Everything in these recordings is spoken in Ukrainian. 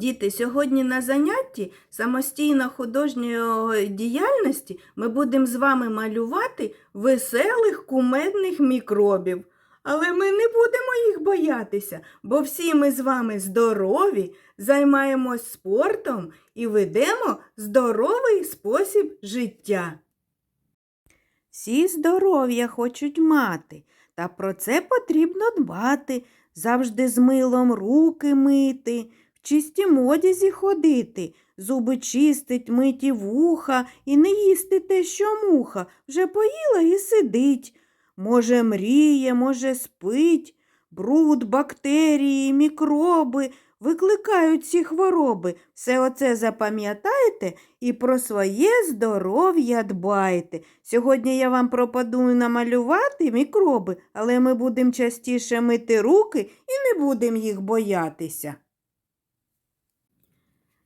Діти, сьогодні на занятті самостійно художньої діяльності ми будемо з вами малювати веселих кумедних мікробів. Але ми не будемо їх боятися, бо всі ми з вами здорові, займаємось спортом і ведемо здоровий спосіб життя. Всі здоров'я хочуть мати, та про це потрібно дбати, завжди з милом руки мити, в чистім одязі ходити, зуби чистить, миті вуха і не їсти те, що муха, вже поїла і сидить. Може, мріє, може, спить, бруд, бактерії, мікроби викликають ці хвороби. Все оце запам'ятайте і про своє здоров'я дбайте. Сьогодні я вам пропоную намалювати мікроби, але ми будемо частіше мити руки і не будемо їх боятися.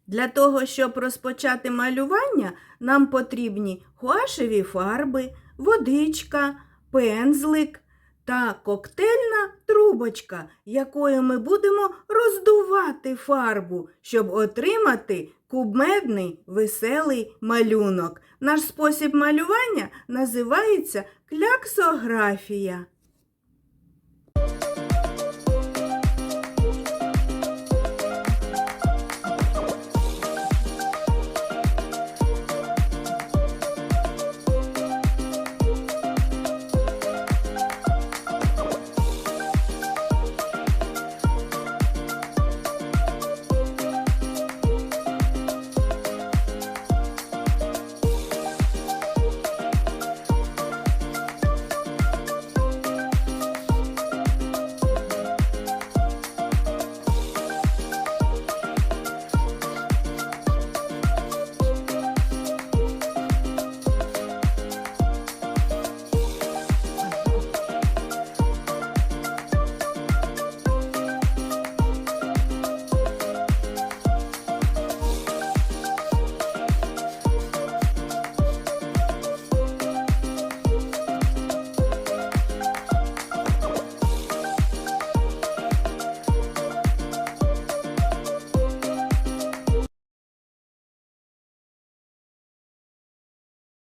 Для того, щоб розпочати малювання, нам потрібні гуашеві фарби, водичка, пензлик та коктейльна трубочка, якою ми будемо роздувати фарбу, щоб отримати кумедний веселий малюнок. Наш спосіб малювання називається кляксографія.